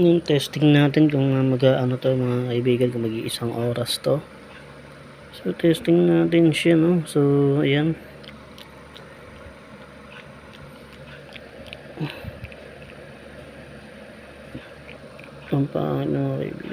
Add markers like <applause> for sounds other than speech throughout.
Yung testing natin kung mag ano to mga kaibigan kung mag isang oras to. So testing natin siya no. So ayan. Ang mga kaibigan.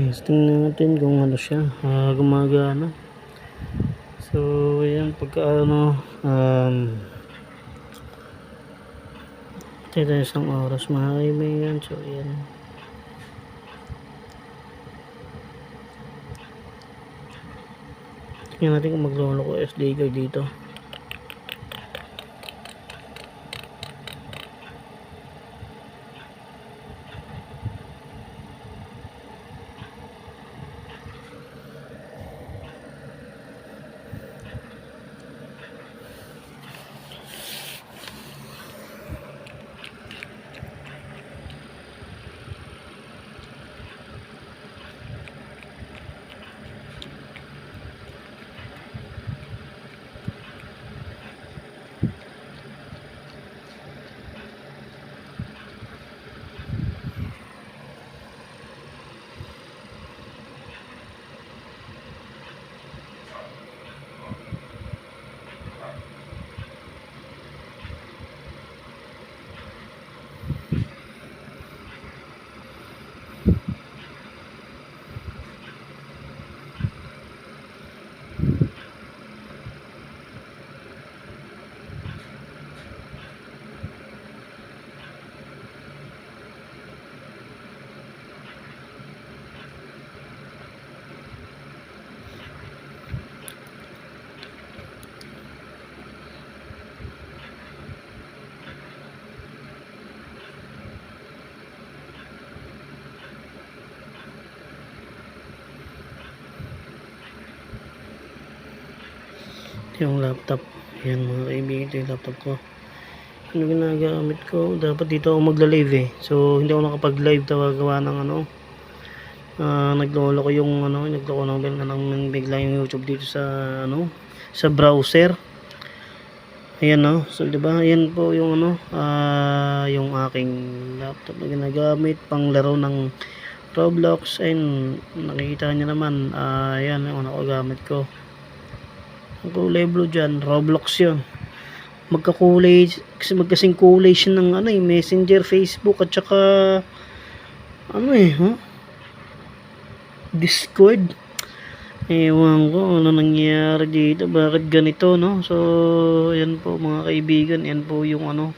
Testing natin kung ano siya, ah, gumagana. So, ayan, pagka ano, um, tayo isang oras mga kaibigan. So, ayan. Tingnan natin kung maglolo ko SD card dito. Yung laptop. Yan mga kaibigan ito yung laptop ko. Ano ginagamit ko? Dapat dito ako magla-live eh. So hindi ako nakapag-live. Gawa ng ano uh, naglolo ko yung ano naglolo ko ng, ng, ng bigla yung youtube dito sa ano sa browser. Ayan no? So di ba? Ayan po yung ano ah, yung aking laptop na ginagamit. Pang laro ng Roblox. And nakikita niyo naman. Ah yan yung ano ko gamit ko ang blue dyan Roblox yun. Magkakulay kasi magkasing kulay siya ng ano eh messenger Facebook at saka ano eh huh? Discord. Ewan ko ano nangyari dito? Bakit ganito no? So yan po mga kaibigan yan po yung ano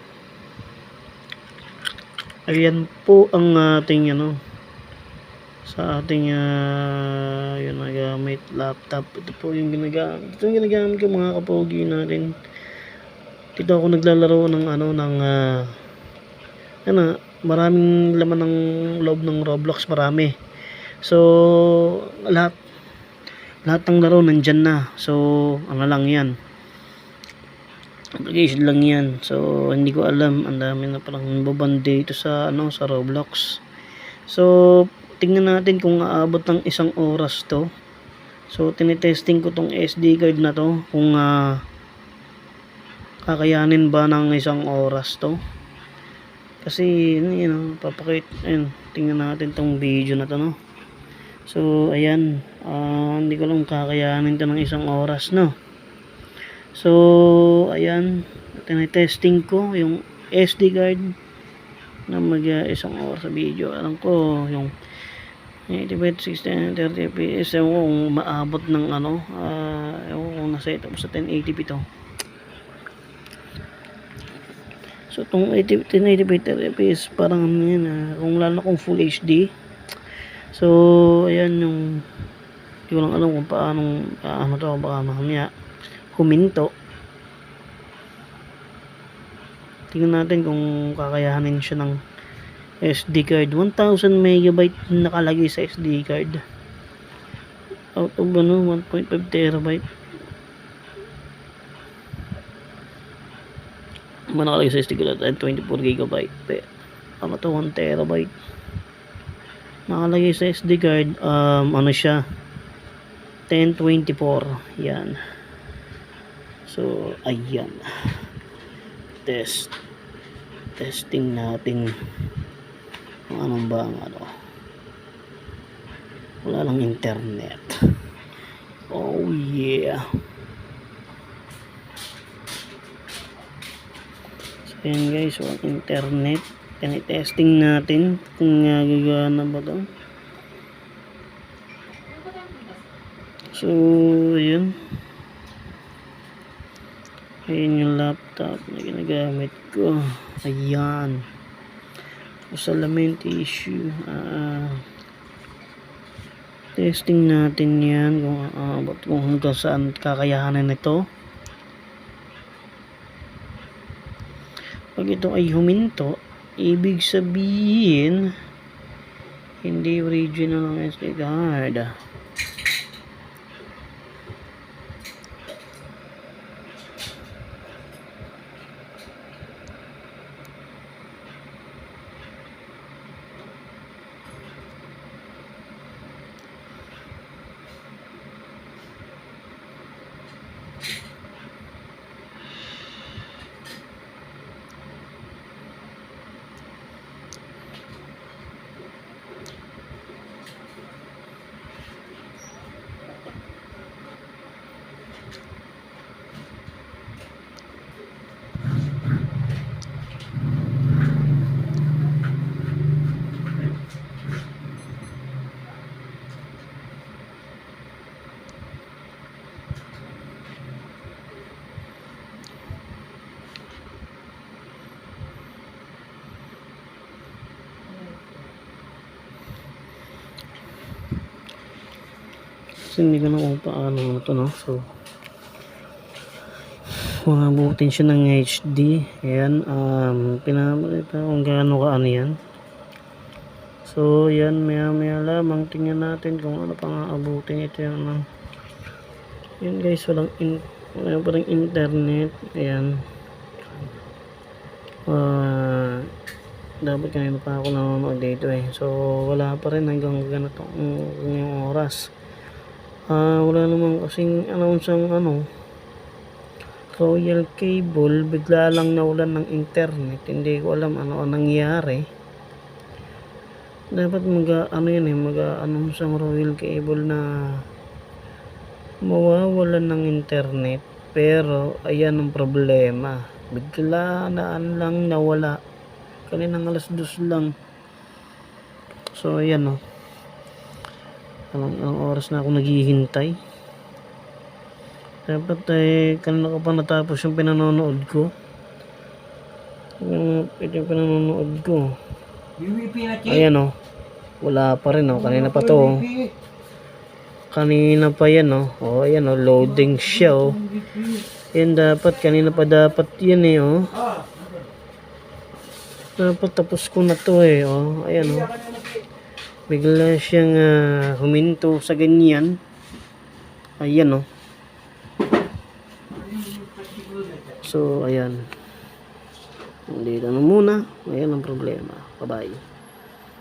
ayan po ang ating ano sa ating uh, yun na gamit laptop. Ito po yung ginagamit. Ito yung ginagamit ko mga kapogi natin. Dito ako naglalaro ng ano ng uh, ano maraming laman ng loob ng Roblox marami. So lahat lahat ng laro nandyan na. So ano lang yan. Application lang yan. So hindi ko alam. Ang dami na parang baban dito sa ano sa Roblox. So tingnan natin kung aabot ng isang oras to. So tinetesting ko tong SD card na to kung ah, kakayanin ba ng isang oras to. Kasi you know, papakit ayun, tingnan natin tong video na to no? So ayan ah, hindi ko lang kakayanin to ng isang oras no? So, ayan, tinetesting ko yung SD card na mag uh, isang oras sa video. Alam ko, yung 80 60 30 fps ewan kung maabot ng ano uh, ewan kung nasa ito sa 1080p to so itong 80, 1080p 30 fps parang ano yan ah, kung lalo kung full HD so ayan yung hindi ko lang alam kung paano paano to baka mamaya huminto. Tingnan natin kung kakayanin siya ng SD card. 1000 megabyte nakalagay sa SD card. Out of ano 1.5 terabyte. Man nakalagay sa SD card at 24 gigabyte. Ano to 1 terabyte. Nakalagay sa SD card um, ano siya? 1024 yan. So ayan. Test. Testing natin kung anong ba ang ano? Wala lang internet. <laughs> Oh yeah. So yan guys. Walang internet. Testing natin kung uh, gagana ba to. So yun Ayan yung laptop na ginagamit ko. Ayan. Salamin tissue. Ah, testing natin yan kung aabot kung hanggang saan kakayahanan nito. Pag ito ay huminto, ibig sabihin hindi original ang SD card. Hindi ko na kung paano na to no. So, mabutin siya ng HD. Ayan. Um, pinamalita kung gaano ka ano yan. So, yan. Maya maya lamang. Tingnan natin kung ano pa nga abutin ito yung ano. Yan guys. Walang in wala pa internet. Ayan. Ah... dapat kanina pa ako nanonood dito eh. So, wala pa rin hanggang ganito yung oras ah wala namang kasing announce ang ano. Royal cable bigla lang nawalan ng internet. Hindi ko alam ano ang nangyari. Dapat mag ano yan eh mag sa royal cable na mawawalan ng internet. Pero ayan ang problema. Bigla na ano lang nawala. Kaninang alas dos lang. So ayan oh anong, anong oras na ako naghihintay? Dapat eh kanina ko pa natapos yung pinanonood ko. Yung, yung pinanonood ko. Ayan oh. Wala pa rin oh. Kanina pa to oh. kanina pa yan oh. Oh ayan oh. Loading siya oh. Yan dapat. Kanina pa dapat yan eh oh. Dapat tapos ko na to eh oh. Ayan oh bigla siyang ah, huminto sa ganyan. Ayan oh. So ayan. Dito na muna. Ayan ang problema. Bye bye